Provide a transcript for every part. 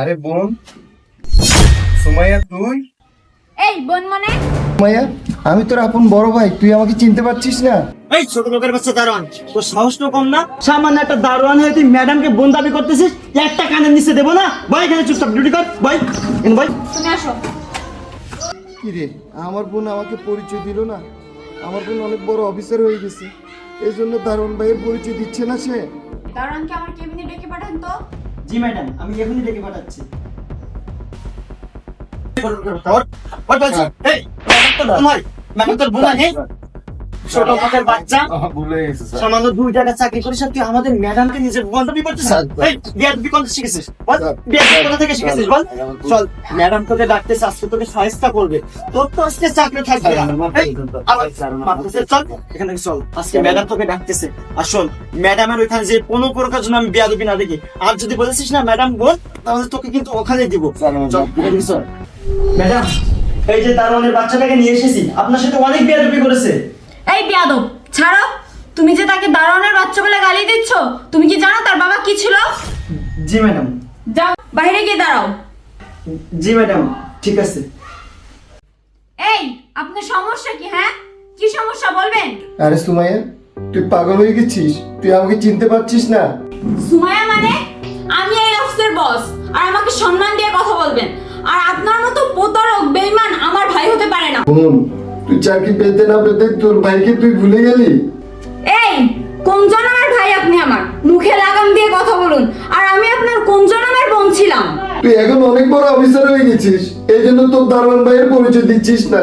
আরে বোন। সুমাইয়া তুই? এই বোন মানে? মায়া আমি তোর আপন বড় ভাই তুই আমাকে চিনতে পারছিস না? এই ছোট লোকের বাচ্চা দারোয়ান তোর সাহস তো কম না? সামান্য একটা দারোয়ান হয়ে তুই ম্যাডামকে বোন দাবি করতেছিস একটা কানের নিচে দেবো না? বই এখানে চুপচাপ ডিউটি কর বই এখানে বই তুমি আসো। কি রে আমার বোন আমাকে পরিচয় দিল না? আমার বোন অনেক বড় অফিসার হয়ে গেছে। এই জন্য দারুণ ভাইয়ের পরিচয় দিচ্ছে না সে? দারোয়ানকে আমার কেবিনে ডেকে পাঠান তো। জি ম্যাডাম আমি এখনই ডেকে পাঠাচ্ছি ম্যাডাম তোর বোন নেই ছোট বাচ্চা। ভুলে গেছে স্যার। সামান্য দুই টাকা চাকরি তুই আমাদের ম্যাডামকে নিজের বান্ধবী এই বিকন শিখেছিস? বল কোথা থেকে শিখেছিস? বল। চল ম্যাডাম তোকে ডাকতেছে আজকে তোকে করবে। তোর তো আজকে চাকরি থাকবে। চল এখান থেকে চল। আজকে ম্যাডাম তোকে ডাকতেছে। আর শোন ম্যাডামের ওইখানে যে কোনো প্রকার জন্য আমি বিয়াদবি না দেখি। আর যদি বলেছিস না ম্যাডাম বল তাহলে তোকে কিন্তু ওখানে দিব। ম্যাডাম এই যে তার দারোয়ানের বাচ্চাটাকে নিয়ে এসেছি আপনার সাথে অনেক বিয়াদবি করেছে। এই বিয়াদব ছাড়ো। তুমি যে তাকে দারোয়ানের বাচ্চা বলে গালি দিচ্ছ তুমি কি জানো তার বাবা কি ছিল? জি ম্যাডাম। যাও বাইরে গিয়ে দাঁড়াও। জি ম্যাডাম ঠিক আছে। এই আপনার সমস্যা কি হ্যাঁ? কি সমস্যা বলবেন? আরে সুমাইয়া তুই পাগল হয়ে গেছিস তুই আমাকে চিনতে পারছিস না। সুমায়া মানে? আমি এই অফিসের বস আর আমাকে সম্মান দিয়ে কথা বলবেন। আর আপনার মতো প্রতারক বেইমান আমার ভাই হতে পারে না। বোন তুই চাকরি পেতে না পেতে তোর ভাইকে তুই ভুলে গেলি? এই কোন জনমের ভাই আপনি আমার? মুখে লাগাম দিয়ে কথা বলুন। আর আমি আপনার কোন জনমের বোন ছিলাম? তুই এখন অনেক বড় অফিসার হয়ে গেছিস। এই জন্য তোর দারোয়ান ভাইয়ের পরিচয় দিচ্ছিস না।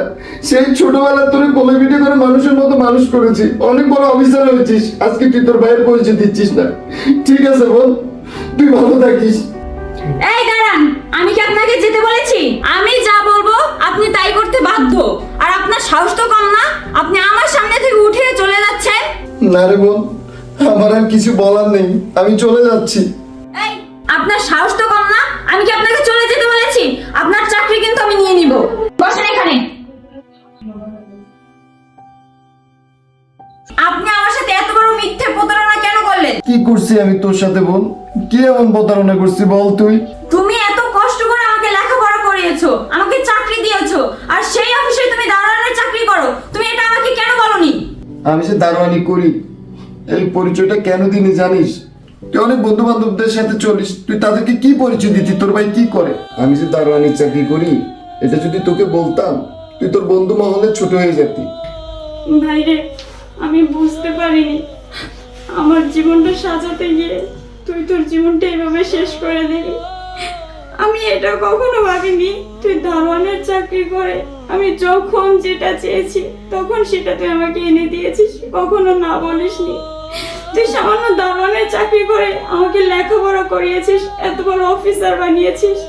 সেই ছোটবেলা তোর কোলে পিঠে করে মানুষের মতো মানুষ করেছি। অনেক বড় অফিসার হয়েছিস। আজকে তুই তোর ভাইয়ের পরিচয় দিচ্ছিস না। ঠিক আছে বল তুই ভালো থাকিস। এই দাঁড়ান আমি কি আপনাকে যেতে বলেছি? আমি যা বলব আপনি তাই করতে বাধ্য। সাহস তো কম না। আপনি আমার সামনে থেকে উঠে চলে যাচ্ছেন। না রে বোন আমার আর কিছু বলার নেই। আমি চলে যাচ্ছি। এই আপনার সাহস তো কম না। আমি কি আপনাকে চলে যেতে বলেছি? আপনার চাকরি কিন্তু আমি নিয়ে নিব। বসেন এখানে। আপনি আমার সাথে এত বড় মিথ্যে প্রতারণা কেন করলেন? কি করছি আমি তোর সাথে বোন? কি এমন প্রতারণা করছি বল তুই? তুমি এত কষ্ট করে আমাকে লেখাপড়া করিয়েছো আমাকে চাকরি দিয়েছ আর সেই অফিসে তুমি দারোয়ানের চাকরি করো তুমি এটা আমাকে কেন বলনি আমি যে দারোয়ানি করি। এই পরিচয়টা কেন দিনি জানিস? তুই অনেক বন্ধু বান্ধবদের সাথে চলিস। তুই তাদেরকে কি পরিচয় দিতি? তোর ভাই কি করে? আমি যে দারোয়ানির চাকরি করি, এটা যদি তোকে বলতাম, তুই তোর বন্ধু মহলে ছোট হয়ে যেতি। ভাইরে, আমি বুঝতে পারিনি। আমার জীবনটা সাজাতে গিয়ে তুই তোর জীবনটা এভাবে শেষ করে আমি এটা কখনো ভাবিনি। তুই দারোয়ানের চাকরি করে। আমি যখন যেটা চেয়েছি, তখন সেটা তুই আমাকে এনে দিয়েছিস। কখনো না বলিসনি। তুই সামান্য দারোয়ানের চাকরি করে আমাকে লেখাপড়া করিয়েছিস, এত বড় অফিসার বানিয়েছিস।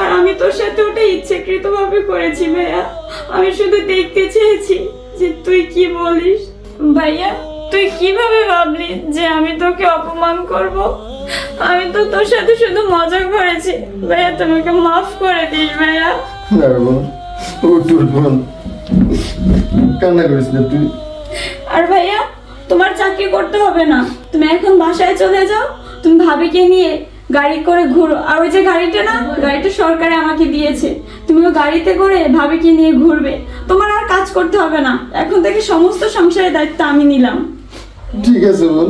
আর আমি তোর সাথে ওটা ইচ্ছাকৃতভাবে করেছি, ভাইয়া। আমি শুধু দেখতে চেয়েছি যে তুই কি বলিস। ভাইয়া, তুই কীভাবে ভাবলি যে আমি তোকে অপমান করব? আমি তো তোর সাথে শুধু মজা করেছি। ভাইয়া তোমাকে মাফ করে দিস ভাইয়া। না বোন ও তোর বোন। কান্না করিস না তুই। আর ভাইয়া তোমার চাকরি করতে হবে না। তুমি এখন বাসায় চলে যাও তুমি ভাবিকে নিয়ে গাড়ি করে ঘুরো। আর ওই যে গাড়িটা না গাড়িটা সরকারে আমাকে দিয়েছে। তুমি ওই গাড়িতে করে ভাবিকে নিয়ে ঘুরবে। তোমার আর কাজ করতে হবে না। এখন থেকে সমস্ত সংসারের দায়িত্ব আমি নিলাম। ঠিক আছে বোন।